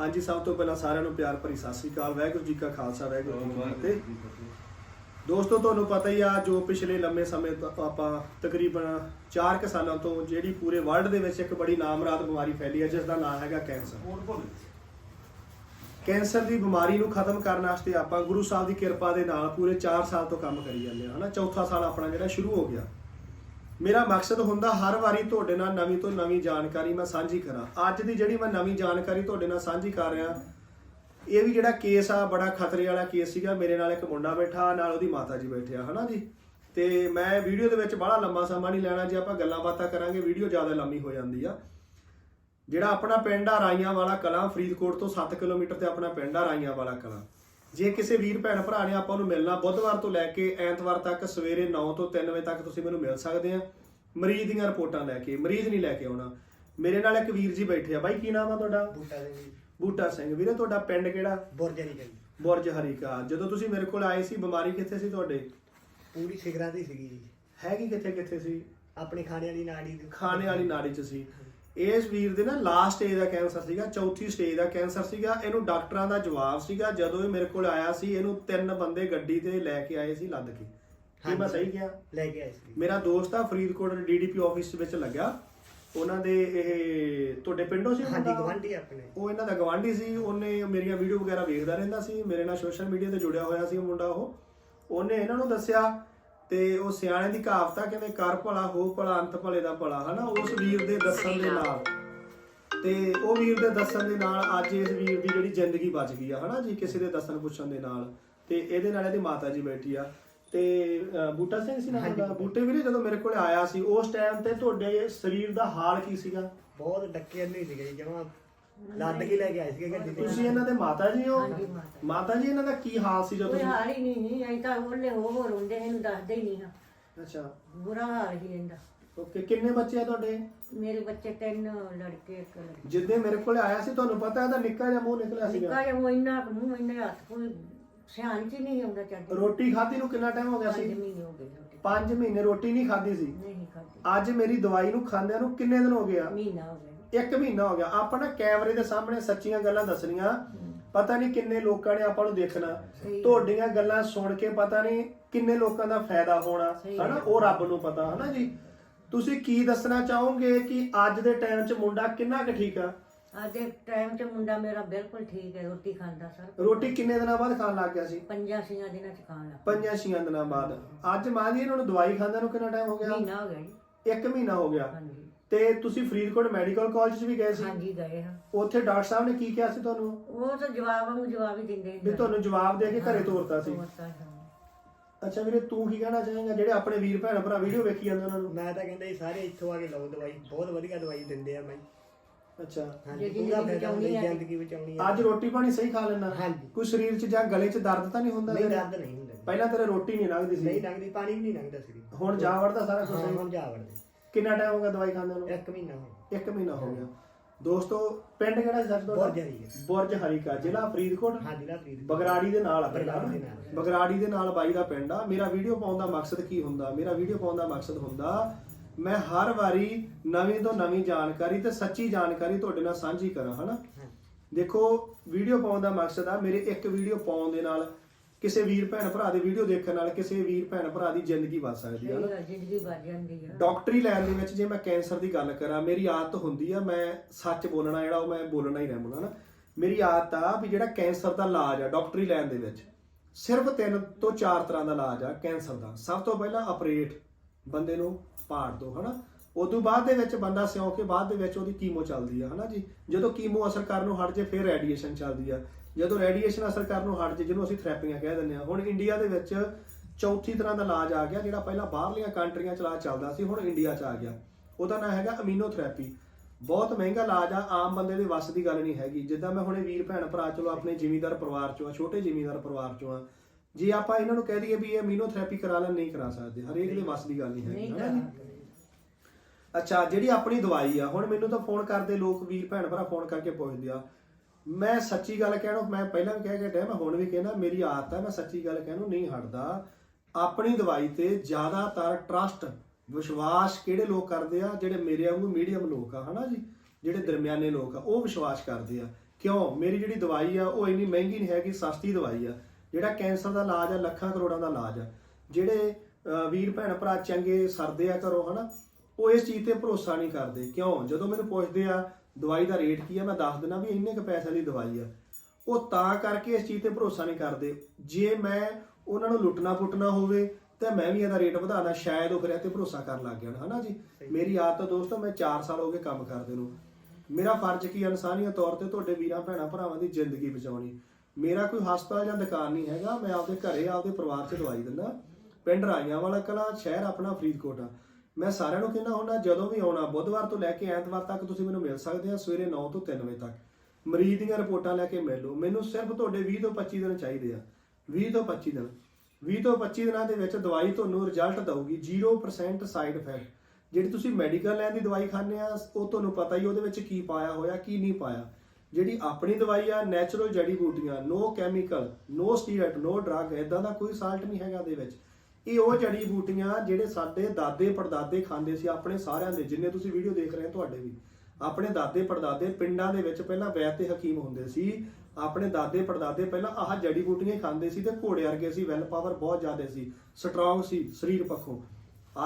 ਹਾਂਜੀ ਸਭ ਤੋਂ ਪਹਿਲਾਂ ਸਾਰਿਆਂ ਨੂੰ ਪਿਆਰ ਭਰੀ ਸਤਿ ਸ੍ਰੀ ਅਕਾਲ ਵਾਹਿਗੁਰੂ ਜੀ ਕਾ ਖਾਲਸਾ ਵਾਹਿਗੁਰੂ ਜੀ ਕੀ ਫਤਿਹ। ਦੋਸਤੋ ਤੁਹਾਨੂੰ ਪਤਾ ਹੀ ਆ ਜੋ ਪਿਛਲੇ ਲੰਮੇ ਸਮੇਂ ਤੋਂ ਆਪਾਂ ਤਕਰੀਬਨ 4 ਕੁ ਸਾਲਾਂ ਤੋਂ ਜਿਹੜੀ ਪੂਰੇ ਵਰਲਡ ਦੇ ਵਿੱਚ ਇੱਕ ਬੜੀ ਨਾਮਰਾਦ ਬਿਮਾਰੀ ਫੈਲੀ ਹੈ ਜਿਸ ਦਾ ਨਾਮ ਹੈਗਾ ਕੈਂਸਰ। ਕੈਂਸਰ ਦੀ ਬਿਮਾਰੀ ਨੂੰ ਖਤਮ ਕਰਨ ਵਾਸਤੇ ਆਪਾਂ ਗੁਰੂ ਸਾਹਿਬ ਦੀ ਕਿਰਪਾ ਦੇ ਨਾਲ ਪੂਰੇ 4 ਸਾਲ ਤੋਂ ਕੰਮ ਕਰੀ ਜਾਂਦੇ ਹਾਂ ਹਨਾ? ਚੌਥਾ ਸਾਲ ਆਪਣਾ ਜਿਹੜਾ ਸ਼ੁਰੂ ਹੋ ਗਿਆ। ਮੇਰਾ ਮਕਸਦ ਹੁੰਦਾ ਹਰ ਵਾਰੀ ਤੁਹਾਡੇ ਨਾਲ ਨਵੀਂ ਤੋਂ ਨਵੀਂ ਜਾਣਕਾਰੀ ਮੈਂ ਸਾਂਝੀ ਕਰਾਂ। ਅੱਜ ਦੀ ਜਿਹੜੀ ਮੈਂ ਨਵੀਂ ਜਾਣਕਾਰੀ ਤੁਹਾਡੇ ਨਾਲ ਸਾਂਝੀ ਕਰ ਰਿਹਾ, ਇਹ ਵੀ ਜਿਹੜਾ ਕੇਸ ਆ, ਬੜਾ ਖਤਰੇ ਵਾਲਾ ਕੇਸ ਸੀਗਾ। ਮੇਰੇ ਨਾਲ ਇੱਕ ਮੁੰਡਾ ਬੈਠਾ, ਨਾਲ ਉਹਦੀ ਮਾਤਾ ਜੀ ਬੈਠੇ ਆ, ਹਨਾ ਜੀ? ਤੇ ਮੈਂ ਵੀਡੀਓ ਦੇ ਵਿੱਚ ਬੜਾ ਲੰਮਾ ਸਮਾਂ ਨਹੀਂ ਲੈਣਾ, ਜੇ ਆਪਾਂ ਗੱਲਾਂ ਬਾਤਾਂ ਕਰਾਂਗੇ, ਵੀਡੀਓ ਜ਼ਿਆਦਾ ਲੰਮੀ ਹੋ ਜਾਂਦੀ ਆ। ਜਿਹੜਾ ਆਪਣਾ ਪਿੰਡ ਆ ਰਾਈਆਂ ਵਾਲਾ ਕਲਾਂ, ਫਰੀਦਕੋਟ ਤੋਂ 7 ਕਿਲੋਮੀਟਰ ਤੇ ਆਪਣਾ ਪਿੰਡ ਆ ਰਾਈਆਂ ਵਾਲਾ ਕਲਾਂ। ਜੇ ਕਿਸੇ ਵੀਰ ਭੈਣ ਭਰਾ ਨੇ ਆਪਾਂ ਨੂੰ ਮਿਲਣਾ ਬੁੱਧਵਾਰ ਤੋਂ ਲੈ ਕੇ ਐਤਵਾਰ ਤੱਕ ਸਵੇਰੇ 9 ਤੋਂ 3 ਵਜੇ ਤੱਕ ਤੁਸੀਂ ਮੈਨੂੰ ਮਿਲ ਸਕਦੇ ਆ। ਮਰੀਜ਼ ਦੀਆਂ ਰਿਪੋਰਟਾਂ ਲੈ ਕੇ ਮਰੀਜ਼ ਨਹੀਂ ਲੈ ਕੇ ਆਉਣਾ। ਮੇਰੇ ਨਾਲ ਇੱਕ ਵੀਰ ਜੀ ਬੈਠੇ ਆ। ਬਾਈ ਕੀ ਨਾਮ ਆ ਤੁਹਾਡਾ? ਬੂਟਾ ਵੀ ਬੂਟਾ ਸਿੰਘ। ਵੀਰੇ ਤੁਹਾਡਾ ਪਿੰਡ ਕਿਹੜਾ? ਬੁਰਜਰੀ ਗਈ ਬੁਰਜ ਹਰੀਕਾ। ਜਦੋਂ ਤੁਸੀਂ ਮੇਰੇ ਕੋਲ ਆਏ ਸੀ ਬਿਮਾਰੀ ਕਿੱਥੇ ਸੀ ਤੁਹਾਡੇ? ਪੂਰੀ ਸਿਗਰਾਂ ਦੀ ਸੀਗੀ ਜੀ। ਹੈਗੀ ਕਿੱਥੇ ਕਿੱਥੇ ਸੀ? ਆਪਣੇ ਖਾਣੇ ਵਾਲੀ ਨਾੜੀ ਖਾਣੇ ਵਾਲੀ ਨਾੜੀ 'ਚ ਸੀ। ਇਸ ਵੀਰ ਦੇ ਨਾ ਲਾਸਟ ਸਟੇਜ ਦਾ ਕੈਂਸਰ ਸੀਗਾ ਚੌਥੀ ਸਟੇਜ ਦਾ ਕੈਂਸਰ ਸੀਗਾ ਇਹਨੂੰ ਡਾਕਟਰਾਂ ਦਾ ਜਵਾਬ ਸੀਗਾ ਜਦੋਂ ਇਹ ਮੇਰੇ ਕੋਲ ਆਇਆ ਸੀ ਇਹਨੂੰ ਤਿੰਨ ਬੰਦੇ ਗੱਡੀ ਤੇ ਲੈ ਕੇ ਆਏ ਸੀ ਲੱਦ ਕੇ। ਕੀ ਮੈਂ ਸਹੀ ਕਿਹਾ? ਲੈ ਕੇ ਆਏ ਸੀ। ਮੇਰਾ ਦੋਸਤ ਆ ਫਰੀਦਕੋਟ ਡੀਡੀਪੀ ਆਫਿਸ ਵਿੱਚ ਲੱਗਿਆ ਉਹਨਾਂ ਦੇ ਇਹ ਤੁਹਾਡੇ ਪਿੰਡੋਂ ਸੀ ਹਾਂਜੀ? ਗਵਾਂਢੀ ਆਪਣੇ। ਉਹ ਇਹਨਾਂ ਦਾ ਗਵਾਂਢੀ ਸੀ ਉਹਨੇ ਮੇਰੀਆਂ ਵੀਡੀਓ ਵਗੈਰਾ ਵੇਖਦਾ ਰਹਿੰਦਾ ਸੀ ਮੇਰੇ ਨਾਲ ਸੋਸ਼ਲ ਮੀਡੀਆ ਤੇ ਜੁੜਿਆ ਹੋਇਆ ਸੀ ਮੁੰਡਾ ਉਹ। ਉਹਨੇ ਇਹਨਾਂ ਨੂੰ ਦੱਸਿਆ ਤੇ ਉਹ ਸਿਆਣੇ ਦੀ ਕਹਾਵਤ ਆ ਕਿਵੇਂ ਕਰ ਭਲਾ ਹੋ ਭਲਾ ਅੰਤ ਭਲੇ ਦਾ ਭਲਾ ਹਨਾ? ਉਸ ਵੀਰ ਦੇ ਦੱਸਣ ਦੇ ਨਾਲ। ਤੇ ਉਹ ਵੀਰ ਦੇ ਦੱਸਣ ਦੇ ਨਾਲ ਅੱਜ ਇਸ ਵੀਰ ਦੀ ਜਿਹੜੀ ਜ਼ਿੰਦਗੀ ਬਚ ਗਈ ਆ ਹਨਾ ਜੀ? ਕਿਸੇ ਦੇ ਦੱਸਣ ਪੁੱਛਣ ਦੇ ਨਾਲ। ਤੇ ਇਹਦੇ ਨਾਲ ਇਹਦੀ ਮਾਤਾ ਜੀ ਬੈਠੀ ਆ। ਤੇ ਅ, ਬੂਟਾ ਸਿੰਘ ਸੀ ਨਾਮ ਦਾ ਬੂਟੇ। ਵੀਰੇ ਜਦੋਂ ਮੇਰੇ ਕੋਲ ਆਇਆ ਸੀ ਉਸ ਟਾਈਮ ਤੇ ਤੁਹਾਡੇ ਸਰੀਰ ਦਾ ਹਾਲ ਕੀ ਸੀਗਾ? ਬਹੁਤ ਡੱਕੇ ਨਹੀਂ ਸੀਗੇ ਜੀ ਜਮਾ ਲੱਦ ਕੇ ਲੈ ਕੇ ਆਏ ਸੀਗੇ ਗੱਡੀ ਤੇ? ਤੁਸੀਂ ਇਹਨਾਂ ਦੇ ਮਾਤਾ ਜੀ ਹੋ? ਹਾਂਜੀ, ਮਾਤਾ। ਮਾਤਾ ਜੀ ਇਹਨਾਂ ਦਾ ਕੀ ਹਾਲ ਸੀ ਜਦੋਂ ਕੋਈ ਹਾਲ ਹੀ ਨਹੀਂ ਨਹੀਂ ਅਸੀਂ ਤਾਂ ਉਹਲੇ ਹੋ ਹੋ ਰੋਂਦੇ ਇਹਨੂੰ ਦੱਸਦੇ ਹੀ ਨਹੀਂ ਹਾਂ। ਅੱਛਾ। ਬੁਰਾ ਹਾਲ ਹੀ ਇਹਦਾ। ਓਕੇ ਕਿੰਨੇ ਬੱਚੇ ਆ ਤੁਹਾਡੇ? ਮੇਰੇ ਬੱਚੇ ਤਿੰਨ ਲੜਕੇ ਇੱਕ ਲੜਕੀ। ਜਿੱਦੇ ਮੇਰੇ ਕੋਲ ਆਇਆ ਸੀ ਤੁਹਾਨੂੰ ਪਤਾ ਇਹਦਾ ਨਿੱਕਾ ਜਿਹਾ ਮੂੰਹ ਨਿਕਲਿਆ ਸੀਗਾ? ਨਿੱਕਾ ਜਿਹਾ ਉਹ ਇੰਨਾ ਕੁ ਮੂੰਹ ਇੰਨਾ ਹੱਥ ਕੋਈ ਸਿਆਣ ਚ ਹੀ ਨਹੀਂ ਆਉਂਦਾ ਚੱਜ ਰੋਟੀ ਖਾਧੀ ਨੂੰ ਕਿੰਨਾ ਟਾਈਮ ਹੋ ਗਿਆ ਸੀ? ਮਹੀਨੇ ਹੋ ਗਏ ਰੋਟੀ। 5 ਮਹੀਨੇ ਰੋਟੀ ਨਹੀਂ ਖਾਧੀ ਸੀ? ਨਹੀਂ ਖਾਧੀ। ਅੱਜ ਮੇਰੀ ਦਵਾਈ ਨੂੰ ਖਾਂਦਿਆਂ ਨੂੰ ਕਿੰਨੇ ਦਿਨ ਹੋ ਗਿਆ? ਮਹੀਨਾ ਹੋ ਗਿਆ। ਇੱਕ ਮਹੀਨਾ ਹੋ ਗਿਆ। ਆਪਾਂ ਨਾ ਕੈਮਰੇ ਦੇ ਸਾਹਮਣੇ ਸੱਚੀਆਂ ਗੱਲਾਂ ਦੱਸਣੀਆਂ। ਪਤਾ ਨਹੀਂ ਕਿੰਨੇ ਲੋਕਾਂ ਨੇ ਆਪਾਂ ਨੂੰ ਦੇਖਣਾ। ਤੁਹਾਡੀਆਂ ਗੱਲਾਂ ਸੁਣ ਕੇ ਪਤਾ ਨਹੀਂ ਕਿੰਨੇ ਲੋਕਾਂ ਦਾ ਫਾਇਦਾ ਹੋਣਾ। ਹਨਾ? ਉਹ ਰੱਬ ਨੂੰ ਪਤਾ। ਹਨਾ ਜੀ? ਤੁਸੀਂ ਕੀ ਦੱਸਣਾ ਚਾਹੋਗੇ ਕਿ ਅੱਜ ਦੇ ਟਾਈਮ 'ਚ ਮੁੰਡਾ ਕਿੰਨਾ ਕੁ ਠੀਕ ਆ? ਅੱਜ ਦੇ ਟਾਈਮ 'ਚ ਮੁੰਡਾ ਮੇਰਾ ਬਿਲਕੁਲ ਠੀਕ ਹੈ। ਰੋਟੀ ਖਾਂਦਾ ਸਰ। ਰੋਟੀ ਕਿੰਨੇ ਦਿਨਾਂ ਬਾਅਦ ਖਾਣ ਲੱਗ ਗਿਆ ਸੀ? ਪੰਜਾਂ ਛੀਆਂ ਦਿਨਾਂ ਚ ਖਾਣ ਲੱਗ ਪੰਜਾਂ ਛੀਆਂ ਦਿਨਾਂ ਬਾਅਦ। ਅੱਜ ਮਾਂ ਜੀ ਇਹਨਾਂ ਨੂੰ ਦਵਾਈ ਖਾਂਦਿਆਂ ਨੂੰ ਕਿੰਨਾ ਟਾਈਮ ਹੋ। ਗਿਆ? ਮਹੀਨਾ ਹੋ ਗਿਆ ਜੀ। ਇੱਕ ਮਹੀਨਾ ਹੋ ਗਿਆ। ਹਾਂਜੀ। ਤੇ ਤੁਸੀਂ ਫਰੀਦਕੋਟ ਮੈਡੀਕਲ ਕਾਲਜ 'ਚ ਵੀ ਗਏ ਸੀ? ਹਾਂਜੀ ਗਏ ਹਾਂ। ਉੱਥੇ ਡਾਕਟਰ ਸਾਹਿਬ ਨੇ ਕੀ ਕਿਹਾ ਸੀ ਤੁਹਾਨੂੰ? ਉਹ ਤਾਂ ਜਵਾਬ ਨੂੰ ਜਵਾਬ ਹੀ ਦਿੰਦੇ ਵੀ ਤੁਹਾਨੂੰ ਜਵਾਬ ਦੇ ਕੇ ਘਰੇ ਤੋਰਤਾ ਸੀ। ਤੋਰਤਾ। ਅੱਛਾ ਵੀਰੇ ਤੂੰ ਕੀ ਕਹਿਣਾ ਚਾਹੇਂਗਾ? ਜਿਹੜੇ ਆਪਣੇ ਵੀਰ ਭੈਣ ਭਰਾ ਵੀਡੀਓ ਵੇਖੀ ਜਾਂਦੇ ਉਹਨਾਂ ਨੂੰ? ਮੈਂ ਤਾਂ ਕਹਿੰਦਾ ਜੀ ਸਾਰੇ ਇੱਥੋਂ ਆ ਕੇ ਲਓ ਦਵਾਈ। ਬਹੁਤ ਵਧੀਆ ਦਵਾਈ ਦਿੰਦੇ ਆ ਮੈਂ ਅੱਛਾ। ਹਾਂਜੀ ਜੇ ਪੂਰਾ ਜ਼ਿੰਦਗੀ ਫਾਇਦਾ ਬਚਾਉਣੀ ਹੁੰਦਾ ਹੈ। ਜ਼ਿੰਦਗੀ ਬਚਾਉਣੀ ਆ ਅੱਜ ਰੋਟੀ ਪਾਣੀ ਸਹੀ ਖਾ ਲੈਣਾ ਹਾਂਜੀ। ਕੋਈ ਸਰੀਰ 'ਚ ਜਾਂ ਗਲੇ 'ਚ ਦਰਦ ਤਾਂ ਨਹੀਂ ਹੁੰਦਾ ਨਹੀਂ ਤੇਰੇ? ਦਰਦ ਨਹੀਂ ਹੁੰਦਾ ਜੀ। ਪਹਿਲਾਂ ਤੇਰੇ ਰੋਟੀ ਨਹੀਂ ਲੰਗਦੀ ਪਾਣੀ ਵੀ ਨਹੀਂ ਲੰਗਦਾ ਸੀ ਹੁਣ ਜਾ ਵੜਦਾ ਸਾਰਾ ਕੁਝ ਹਾਂ ਸਹੀ? ਹੁਣ ਜਾ ਵੜਦੇ। ਕਿੰਨਾ ਟਾਈਮ ਹੋ ਗਿਆ ਦਵਾਈ ਖਾਂਦੇ ਨੂੰ? ਇੱਕ ਮਹੀਨਾ ਹੋ ਇੱਕ ਮਹੀਨਾ ਹੋ ਗਿਆ। ਦੋਸਤੋ ਪਿੰਡ ਕਿਹੜਾ ਸੀ ਤੁਹਾਡਾ? ਬੁਰਜ ਹਰੀਕਾ। ਬੁਰਜ ਹਰੀਕਾ ਜ਼ਿਲ੍ਹਾ ਫਰੀਦਕੋਟ। ਹਾਂਜੀ ਲਾ ਪ੍ਰੀਤ ਬਗਰਾੜੀ ਦੇ ਨਾਲ ਆ ਪਿੰਡ ਬਗਰਾੜੀ ਹਨਾ? ਦੇ ਨਾਲ। ਬਗਰਾੜੀ ਦੇ ਨਾਲ ਬਾਈ ਦਾ ਪਿੰਡ ਆ। ਮੇਰਾ ਵੀਡੀਓ ਪਾਉਣ ਦਾ ਮਕਸਦ ਕੀ ਹੁੰਦਾ? ਮੇਰਾ ਵੀਡੀਓ ਪਾਉਣ ਦਾ ਮਕਸਦ ਹੁੰਦਾ ਮੈਂ ਹਰ ਵਾਰੀ ਨਵੀਂ ਤੋਂ ਨਵੀਂ ਜਾਣਕਾਰੀ ਤੇ ਸੱਚੀ ਜਾਣਕਾਰੀ ਤੁਹਾਡੇ ਨਾਲ ਸਾਂਝੀ ਕਰਾਂ ਹਨਾ? ਦੇਖੋ ਵੀਡੀਓ ਪਾਉਣ ਦਾ ਮਕਸਦ ਆ। ਮੇਰੇ ਇੱਕ ਵੀਡੀਓ ਪਾਉਣ ਦੇ ਨਾਲ ਕਿਸੇ ਵੀਰ ਭੈਣ ਭਰਾ ਦੀ ਵੀਡੀਓ ਦੇਖਣ ਨਾਲ ਕਿਸੇ ਵੀਰ ਭੈਣ ਭਰਾ ਦੀ ਜ਼ਿੰਦਗੀ ਬਚ ਸਕਦੀ ਹੈ ਸਹੀ ਨਾ ਗੱਲ, ਜ਼ਿੰਦਗੀ ਬਚ ਜਾਂਦੀ ਆ। ਡਾਕਟਰੀ ਲਾਈਨ ਦੇ ਵਿੱਚ ਜੇ ਮੈਂ ਕੈਂਸਰ ਦੀ ਗੱਲ ਕਰਾਂ ਮੇਰੀ ਆਦਤ ਹੁੰਦੀ ਆ ਮੈਂ ਸੱਚ ਬੋਲਣਾ ਜਿਹੜਾ ਉਹ ਮੈਂ ਬੋਲਣਾ ਹੀ ਰਹਿਣਾ ਨਾ ਮੇਰੀ ਆਦਤ ਆ ਵੀ ਜਿਹੜਾ ਕੈਂਸਰ ਦਾ ਇਲਾਜ ਆ ਡਾਕਟਰੀ ਲਾਈਨ ਦੇ ਵਿੱਚ ਸਿਰਫ ਤਿੰਨ ਤੋਂ ਚਾਰ ਤਰ੍ਹਾਂ ਦਾ ਇਲਾਜ ਆ ਕੈਂਸਰ ਦਾ। ਸਭ ਤੋਂ ਪਹਿਲਾਂ ਆਪਰੇਟ ਬੰਦੇ ਨੂੰ ਪਾੜ ਦੋ ਹਨਾ? ਉਦੋਂ ਬਾਅਦ ਦੇ ਵਿੱਚ ਬੰਦਾ ਸਿਉਂ ਕੇ ਬਾਅਦ ਦੇ ਵਿੱਚ ਉਹਦੀ ਕੀਮੋ ਚੱਲਦੀ ਆ ਹਨਾ ਜੀ? ਜਦੋਂ ਕੀਮੋ ਅਸਰ ਕਰਨ ਨੂੰ ਹਟ ਜੇ ਫਿਰ ਰੇਡੀਏਸ਼ਨ ਚੱਲਦੀ ਆ। ਜਦੋਂ ਰੇਡੀਏਸ਼ਨ ਅਸਰ ਕਰਨ ਨੂੰ ਹਟ ਜੇ ਜਿਹਨੂੰ ਅਸੀਂ ਥੈਰੇਪੀਆਂ ਕਹਿ ਦਿੰਦੇ ਆ ਹੁਣ ਇੰਡੀਆ ਦੇ ਵਿੱਚ ਚੌਥੀ ਤਰ੍ਹਾਂ ਦਾ ਇਲਾਜ ਆ ਗਿਆ ਜਿਹੜਾ ਪਹਿਲਾਂ ਬਾਹਰਲੀਆਂ ਕੰਟਰੀਆਂ ਚ ਇਲਾਜ ਚੱਲਦਾ ਸੀ ਹੁਣ ਇੰਡੀਆ ਚ ਆ ਗਿਆ। ਉਹਦਾ ਨਾਮ ਹੈਗਾ ਅਮੀਨੋਥੈਰੇਪੀ ਬਹੁਤ ਮਹਿੰਗਾ ਇਲਾਜ ਆ ਆਮ ਬੰਦੇ ਦੇ ਵੱਸ ਦੀ ਗੱਲ ਨਹੀਂ ਹੈਗੀ। ਜਿੱਦਾਂ ਮੈਂ ਹੁਣੇ ਵੀਰ ਭੈਣ ਭਰਾ ਚਲੋ ਆਪਣੇ ਜ਼ਿਮੀਂਦਾਰ ਪਰਿਵਾਰ ਚੋਂ ਆ ਛੋਟੇ ਜ਼ਿਮੀਂਦਾਰ ਪਰਿਵਾਰ ਚੋਂ ਆ। ਜੇ ਆਪਾਂ ਇਹਨਾਂ ਨੂੰ ਕਹਿ ਦਈਏ ਵੀ ਇਹ ਅਮੀਨੋਥੈਰੇਪੀ ਕਰਾ ਲੈਣ ਨਹੀਂ ਕਰਾ ਸਕਦੇ। ਹਰੇਕ ਦੇ ਵੱਸ ਦੀ ਗੱਲ ਨਹੀਂ ਹੈਗੀ ਅੱਛਾ ਜਿਹੜੀ ਆਪਣੀ ਦਵਾਈ ਆ ਹੁਣ ਮੈਨੂੰ ਤਾਂ ਫੋਨ ਕਰਦੇ ਲੋਕ ਵੀਰ ਭੈਣ ਭਰਾ ਫੋਨ ਕਰਕੇ ਪੁੱਛਦੇ ਆ ਮੈਂ ਸੱਚੀ ਗੱਲ ਕਹਿਣਾ, ਮੈਂ ਪਹਿਲਾਂ ਵੀ ਕਹਿ ਕੇ ਡਿਆ, ਮੈਂ ਹੁਣ ਵੀ ਕਹਿੰਦਾ ਮੇਰੀ ਆਦਤ ਹੈ, ਮੈਂ ਸੱਚੀ ਗੱਲ ਕਹਿਣੋਂ ਨਹੀਂ ਹਟਦਾ। ਆਪਣੀ ਦਵਾਈ ਤੇ ਜ਼ਿਆਦਾਤਰ ਟਰਸਟ ਵਿਸ਼ਵਾਸ ਕਿਹੜੇ ਲੋਕ ਕਰਦੇ ਆ, ਜਿਹੜੇ ਮੇਰੇ ਵਾਂਗੂ ਮੀਡੀਅਮ ਲੋਕ ਆ, ਹਨਾ ਜੀ? ਜਿਹੜੇ ਦਰਮਿਆਨੇ ਲੋਕ ਆ, ਉਹ ਵਿਸ਼ਵਾਸ ਕਰਦੇ ਆ। ਕਿਉਂ? ਮੇਰੀ ਜਿਹੜੀ ਦਵਾਈ ਆ, ਉਹ ਇੰਨੀ ਮਹਿੰਗੀ ਨਹੀਂ ਹੈਗੀ, ਸਸਤੀ ਦਵਾਈ ਆ। ਜਿਹੜਾ ਕੈਂਸਰ ਦਾ ਇਲਾਜ ਆ, ਲੱਖਾਂ ਕਰੋੜਾਂ ਦਾ ਇਲਾਜ ਆ। ਜਿਹੜੇ ਵੀਰ ਭੈਣ ਭਰਾ ਚੰਗੇ ਸਰਦੇ ਆ ਘਰੋਂ, ਹਨਾ? ਉਹ ਇਸ ਚੀਜ਼ ਤੇ ਭਰੋਸਾ ਨਹੀਂ ਕਰਦੇ। ਕਿਉਂ? ਜਦੋਂ ਮੈਨੂੰ ਪੁੱਛਦੇ ਆ ਦਵਾਈ ਦਾ ਰੇਟ ਕੀ ਆ? ਮੈਂ ਦੱਸ ਦਿੰਦਾ ਵੀ ਇੰਨੇ ਕੁ ਪੈਸੇ ਦੀ ਦਵਾਈ ਆ। ਉਹ ਤਾਂ ਕਰਕੇ ਇਸ ਚੀਜ਼ ਤੇ ਭਰੋਸਾ ਨਹੀਂ ਕਰਦੇ। ਜੇ ਮੈਂ ਉਹਨਾਂ ਨੂੰ ਲੁੱਟਣਾ ਪੁੱਟਣਾ ਹੋਵੇ ਤਾਂ ਮੈਂ ਵੀ ਇਹਦਾ ਰੇਟ ਵਧਾਣਾ ਸ਼ਾਇਦ ਉਹ ਫਿਰ ਇਹ ਤੇ ਭਰੋਸਾ ਕਰਨ ਲੱਗ ਜਾਣ। ਹਨਾ ਜੀ? ਮੇਰੀ ਆਦਤ ਆ ਦੋਸਤੋ ਮੈਂ 4 ਸਾਲ ਹੋ ਗਏ ਕੰਮ ਕਰਦੇ ਨੂੰ। ਮੇਰਾ ਫਰਜ਼ ਕੀ ਇਨਸਾਨੀਅਤ ਤੌਰ ਤੇ ਤੁਹਾਡੇ ਵੀਰਾਂ ਭੈਣਾਂ ਭਰਾਵਾਂ ਦੀ ਜ਼ਿੰਦਗੀ ਬਚਾਉਣੀ। ਮੇਰਾ ਕੋਈ ਹਸਪਤਾਲ ਜਾਂ ਦੁਕਾਨ ਨਹੀਂ ਹੈਗਾ। ਮੈਂ ਆਪਦੇ ਘਰੇ ਆਪਦੇ ਪਰਿਵਾਰ 'ਚ ਦਵਾਈ ਦਿੰਦਾ। ਪਿੰਡ ਰਾਈਆਂ ਵਾਲਾ ਕਲਾ ਸ਼ਹਿਰ ਆਪਣਾ ਫਰੀਦਕੋਟ ਆ। ਮੈਂ ਸਾਰਿਆਂ ਨੂੰ ਕਹਿੰਦਾ ਹੁੰਦਾ, ਜਦੋਂ ਵੀ ਆਉਣਾ, ਬੁੱਧਵਾਰ ਤੋਂ ਲੈ ਕੇ ਐਤਵਾਰ ਤੱਕ ਤੁਸੀਂ ਮੈਨੂੰ ਮਿਲ ਸਕਦੇ ਆ ਸਵੇਰੇ 9 ਤੋਂ 3 ਵਜੇ ਤੱਕ। ਮਰੀਜ਼ ਦੀਆਂ ਰਿਪੋਰਟਾਂ ਲੈ ਕੇ ਮਿਲ। ਲਓ ਮੈਨੂੰ ਸਿਰਫ ਤੁਹਾਡੇ 20 ਤੋਂ 25 ਦਿਨ ਚਾਹੀਦੇ ਆ। 20 ਤੋਂ 25 ਦਿਨ। 20 ਤੋਂ 25 ਦਿਨਾਂ ਦੇ ਵਿੱਚ ਦਵਾਈ ਤੁਹਾਨੂੰ ਰਿਜ਼ਲਟ ਦਊਗੀ 0% ਸਾਈਡ ਇਫੈਕਟ ਜਿਹੜੀ ਤੁਸੀਂ ਮੈਡੀਕਲ ਲੈਣ ਦੀ ਦਵਾਈ ਖਾਂਦੇ ਆ, ਉਹ ਤੁਹਾਨੂੰ ਪਤਾ ਹੀ ਉਹਦੇ ਵਿੱਚ ਕੀ ਪਾਇਆ ਹੋਇਆ, ਕੀ ਨਹੀਂ ਪਾਇਆ। ਜਿਹੜੀ ਆਪਣੀ ਦਵਾਈ ਆ ਨੈਚੁਰਲ ਜੜੀ ਬੂਟੀਆਂ no chemical no steroid no drug ਇਦਾਂ ਦਾ ਕੋਈ ਸਾਲਟ ਨਹੀਂ ਹੈਗਾ ਦੇ ਵਿੱਚ। ਇਹ ਉਹ ਜੜੀ ਬੂਟੀਆਂ ਜਿਹੜੇ ਸਾਡੇ ਦਾਦੇ ਪੜਦਾਦੇ ਖਾਂਦੇ ਸੀ ਆਪਣੇ ਸਾਰਿਆਂ ਦੇ, ਜਿੰਨੇ ਤੁਸੀਂ ਵੀਡੀਓ ਦੇਖ ਰਹੇ ਹੋ ਤੁਹਾਡੇ ਵੀ। ਆਪਣੇ ਦਾਦੇ ਪੜਦਾਦੇ ਪਿੰਡਾਂ ਦੇ ਵਿੱਚ ਪਹਿਲਾਂ ਵੈਦ ਤੇ ਹਕੀਮ ਹੁੰਦੇ ਸੀ। ਆਪਣੇ ਦਾਦੇ ਪੜਦਾਦੇ ਪਹਿਲਾਂ ਆਹ ਜੜੀ ਬੂਟੀਆਂ ਖਾਂਦੇ ਸੀ ਤੇ ਘੋੜੇ ਵਰਗੇ ਸੀ ਵੈਲ ਪਾਵਰ ਬਹੁਤ ਜ਼ਿਆਦਾ ਸੀ ਸਟਰੋਂਗ ਸੀ, ਸਰੀਰ ਪੱਖੋਂ।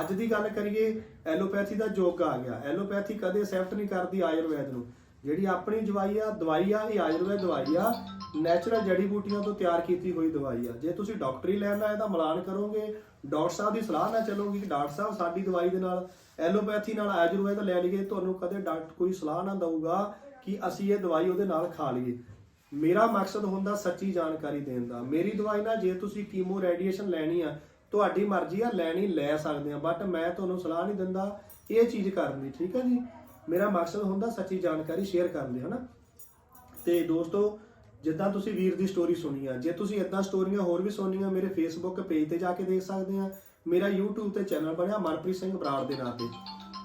ਅੱਜ ਦੀ ਗੱਲ ਕਰੀਏ ਐਲੋਪੈਥੀ ਦਾ ਯੁੱਗ ਆ ਗਿਆ। ਐਲੋਪੈਥੀ ਕਦੇ ਅਸੈਪਟ ਨਹੀਂ ਕਰਦੀ ਆਯੁਰਵੈਦ ਨੂੰ। ਜਿਹੜੀ ਆਪਣੀ ਦਵਾਈ ਆ ਦਵਾਈ ਆ, ਇਹ ਆਯੁਰਵੈਦ ਦਵਾਈ ਆ ਨੈਚੁਰਲ ਜੜੀ ਬੂਟੀਆਂ ਤੋਂ ਤਿਆਰ ਕੀਤੀ ਹੋਈ ਦਵਾਈ ਆ। ਜੇ ਤੁਸੀਂ ਡਾਕਟਰੀ ਲੈਣ ਦਾ ਇਹਦਾ ਮਿਲਾਨ ਕਰੋਗੇ, ਡਾਕਟਰ ਸਾਹਿਬ ਦੀ ਸਲਾਹ ਨਾਲ ਚੱਲੋਗੇ ਕਿ ਡਾਕਟਰ ਸਾਹਿਬ ਸਾਡੀ ਦਵਾਈ ਦੇ ਨਾਲ, ਐਲੋਪੈਥੀ ਨਾਲ ਆਯੁਰਵੈਦ ਲੈ ਲਈਏ, ਤੁਹਾਨੂੰ ਕਦੇ ਡਾਕਟਰ ਕੋਈ ਸਲਾਹ ਨਾ ਦਊਗਾ ਕਿ ਅਸੀਂ ਇਹ ਦਵਾਈ ਉਹਦੇ ਨਾਲ ਖਾ ਲਈਏ। ਮੇਰਾ ਮਕਸਦ ਹੁੰਦਾ ਸੱਚੀ ਜਾਣਕਾਰੀ ਦੇਣ ਦਾ। ਮੇਰੀ ਦਵਾਈ ਨਾਲ ਜੇ ਤੁਸੀਂ ਕੀਮੋ ਰੇਡੀਏਸ਼ਨ ਲੈਣੀ ਆ, ਤੁਹਾਡੀ ਮਰਜ਼ੀ ਆ, ਲੈਣੀ ਲੈ ਸਕਦੇ ਆ, ਬਟ ਮੈਂ ਤੁਹਾਨੂੰ ਸਲਾਹ ਨਹੀਂ ਦਿੰਦਾ ਇਹ ਚੀਜ਼ ਕਰਨ ਦੀ, ਠੀਕ ਹੈ ਜੀ? ਮੇਰਾ ਮਕਸਦ ਹੁੰਦਾ ਸੱਚੀ ਜਾਣਕਾਰੀ ਸ਼ੇਅਰ ਕਰਨ ਦੀ, ਹਨਾ? ਤੇ ਦੋਸਤੋ, ਜਿੱਦਾਂ ਤੁਸੀਂ ਵੀਰ ਦੀ ਸਟੋਰੀ ਸੁਣੀ ਆ, ਜੇ ਤੁਸੀਂ ਇਦਾਂ ਸਟੋਰੀਆਂ ਹੋਰ ਵੀ ਸੁਣਨੀਆਂ, ਮੇਰੇ ਫੇਸਬੁੱਕ ਪੇਜ ਤੇ ਜਾ ਕੇ ਦੇਖ ਸਕਦੇ ਆ, ਮੇਰਾ YouTube ਤੇ ਚੈਨਲ ਬਣਿਆ ਮਨਪ੍ਰੀਤ ਸਿੰਘ ਬਰਾੜ ਦੇ ਨਾਂ ਤੇ।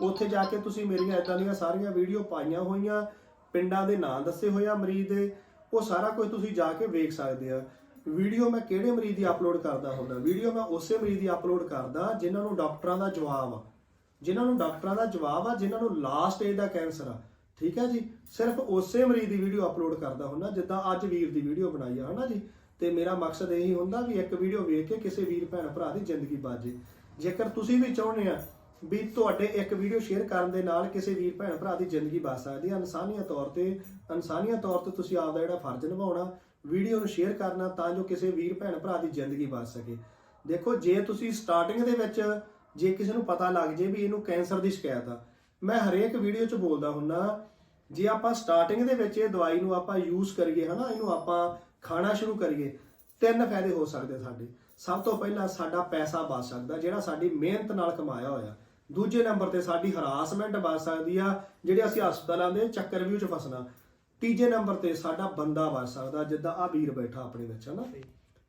ਉੱਥੇ ਜਾ ਕੇ ਤੁਸੀਂ ਮੇਰੀਆਂ ਇਦਾਂ ਦੀਆਂ ਸਾਰੀਆਂ ਵੀਡੀਓ ਪਾਈਆਂ ਹੋਈਆਂ, ਪਿੰਡਾਂ ਦੇ ਨਾਂ ਦੱਸੇ ਹੋਏ ਆ ਮਰੀਜ਼ ਦੇ, ਉਹ ਸਾਰਾ ਕੁਝ ਤੁਸੀਂ ਜਾ ਕੇ ਵੇਖ ਸਕਦੇ ਆ। ਵੀਡੀਓ ਮੈਂ ਕਿਹੜੇ ਮਰੀਜ਼ ਦੀ ਅਪਲੋਡ ਕਰਦਾ ਹੁੰਦਾ? ਵੀਡੀਓ ਮੈਂ ਉਸੇ ਮਰੀਜ਼ ਦੀ ਅਪਲੋਡ ਕਰਦਾ, ਜਿਨ੍ਹਾਂ ਨੂੰ ਡਾਕਟਰਾਂ ਦਾ ਜਵਾਬ ਆ। ਜਿਨ੍ਹਾਂ ਨੂੰ ਡਾਕਟਰਾਂ ਦਾ ਜਵਾਬ ਆ, ਜਿਨ੍ਹਾਂ ਨੂੰ ਲਾਸਟ ਸਟੇਜ ਦਾ ਕੈਂਸਰ ਆ। ਠੀਕ ਹੈ ਜੀ? ਸਿਰਫ ਉਸੇ ਮਰੀਜ਼ ਦੀ ਵੀਡੀਓ ਅਪਲੋਡ ਕਰਦਾ ਹੁੰਦਾ, ਜਿੱਦਾਂ ਅੱਜ ਵੀਰ ਦੀ ਵੀਡੀਓ ਬਣਾਈ ਆ, ਹਨਾ ਜੀ? ਤੇ ਮੇਰਾ ਮਕਸਦ ਇਹੀ ਹੁੰਦਾ ਵੀ ਇੱਕ ਵੀਡੀਓ ਵੇਖ ਕੇ ਕਿਸੇ ਵੀਰ ਭੈਣ ਭਰਾ ਦੀ ਜ਼ਿੰਦਗੀ ਬਚ ਜੇ। ਜੇਕਰ ਤੁਸੀਂ ਵੀ ਚਾਹੁੰਦੇ ਆ ਵੀ ਤੁਹਾਡੇ ਇੱਕ ਵੀਡੀਓ ਸ਼ੇਅਰ ਕਰਨ ਦੇ ਨਾਲ ਕਿਸੇ ਵੀਰ ਭੈਣ ਭਰਾ ਦੀ ਜ਼ਿੰਦਗੀ ਬਚ ਸਕਦੀ ਹੈ ਇਨਸਾਨੀਅਤ ਤੌਰ ਤੇ, ਇਨਸਾਨੀਅਤ ਤੌਰ ਤੇ ਤੁਸੀਂ ਆਪਦਾ ਜਿਹੜਾ ਫਰਜ਼ ਨਿਭਾਉਣਾ ਵੀਡੀਓ ਨੂੰ ਸ਼ੇਅਰ ਕਰਨਾ ਤਾਂ ਜੋ ਕਿਸੇ ਵੀਰ ਭੈਣ ਭਰਾ ਦੀ ਜ਼ਿੰਦਗੀ ਬਚ ਸਕੇ। ਦੇਖੋ, ਜੇ ਤੁਸੀਂ ਸਟਾਰਟਿੰਗ ਦੇ ਵਿੱਚ ਜੇ ਕਿਸੇ ਨੂੰ ਪਤਾ ਲੱਗ ਜੇ ਵੀ ਇਹਨੂੰ ਕੈਂਸਰ ਦੀ ਸ਼ਿਕਾਇਤ ਆ ਮੈਂ ਹਰੇਕ ਵੀਡੀਓ 'ਚ ਬੋਲਦਾ ਹੁੰਨਾ ਜੇ ਆਪਾਂ ਸਟਾਰਟਿੰਗ ਦੇ ਵਿੱਚ ਇਹ ਦਵਾਈ ਨੂੰ ਆਪਾਂ ਯੂਜ਼ ਕਰੀਏ ਹਨਾ ਇਹਨੂੰ ਆਪਾਂ ਖਾਣਾ ਸ਼ੁਰੂ ਕਰੀਏ ਤਿੰਨ ਫਾਇਦੇ ਹੋ ਸਕਦੇ ਸਾਡੇ। ਸਭ ਤੋਂ ਪਹਿਲਾਂ ਸਾਡਾ ਪੈਸਾ ਬਚ ਸਕਦਾ ਜਿਹੜਾ ਸਾਡੀ ਮਿਹਨਤ ਨਾਲ ਕਮਾਇਆ ਹੋਇਆ। ਦੂਜੇ ਨੰਬਰ ਤੇ ਸਾਡੀ ਹਰਾਸਮੈਂਟ ਬਚ ਸਕਦੀ ਆ ਜਿਹੜੇ ਅਸੀਂ ਹਸਪਤਾਲਾਂ ਦੇ ਚੱਕਰ ਵਿਊ 'ਚ ਫਸਣਾ। ਤੀਜੇ ਨੰਬਰ ਤੇ ਸਾਡਾ ਬੰਦਾ ਬਚ ਸਕਦਾ ਜਿੱਦਾਂ ਆ ਵੀਰ ਬੈਠਾ ਆਪਣੇ ਵਿੱਚ ਹਨਾ।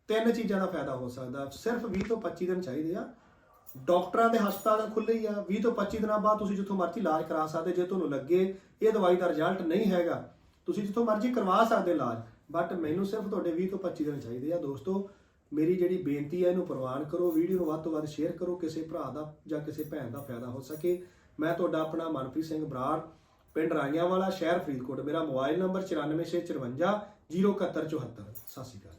ਤਿੰਨ ਚੀਜ਼ਾਂ ਦਾ ਫਾਇਦਾ ਹੋ ਸਕਦਾ ਸਿਰਫ 20 ਤੋਂ 25 ਦਿਨ ਚਾਹੀਦੇ ਆ। ਡਾਕਟਰਾਂ ਦੇ ਹਸਪਤਾਲ ਖੁੱਲੇ ਹੀ ਆ 20 ਤੋਂ 25 ਦਿਨਾਂ ਬਾਅਦ ਤੁਸੀਂ ਜਿੱਥੋਂ ਮਰਜ਼ੀ ਇਲਾਜ ਕਰਾ ਸਕਦੇ, ਜੇ ਤੁਹਾਨੂੰ ਲੱਗੇ ਇਹ ਦਵਾਈ ਦਾ ਰਿਜ਼ਲਟ ਨਹੀਂ ਹੈਗਾ, ਤੁਸੀਂ ਜਿੱਥੋਂ ਮਰਜ਼ੀ ਕਰਵਾ ਸਕਦੇ ਇਲਾਜ ਬਟ ਮੈਨੂੰ ਸਿਰਫ ਤੁਹਾਡੇ 20 ਤੋਂ 25 ਦਿਨ ਚਾਹੀਦੇ ਆ ਦੋਸਤੋ, ਮੇਰੀ ਜਿਹੜੀ ਬੇਨਤੀ ਹੈ ਇਹਨੂੰ ਪ੍ਰਵਾਨ ਕਰੋ, ਵੀਡੀਓ ਨੂੰ ਵੱਧ ਤੋਂ ਵੱਧ ਸ਼ੇਅਰ ਕਰੋ, ਕਿਸੇ ਭਰਾ ਦਾ ਜਾਂ ਕਿਸੇ ਭੈਣ ਦਾ ਫਾਇਦਾ ਹੋ ਸਕੇ। ਮੈਂ ਤੁਹਾਡਾ ਆਪਣਾ ਮਨਪ੍ਰੀਤ ਸਿੰਘ ਬਰਾੜ, ਪਿੰਡ ਰਾਈਆਂ ਵਾਲਾ ਸ਼ਹਿਰ ਫਰੀਦਕੋਟ, ਮੇਰਾ ਮੋਬਾਈਲ ਨੰਬਰ 9465 07174 ਸਤਿ ਸ਼੍ਰੀ ਅਕਾਲ।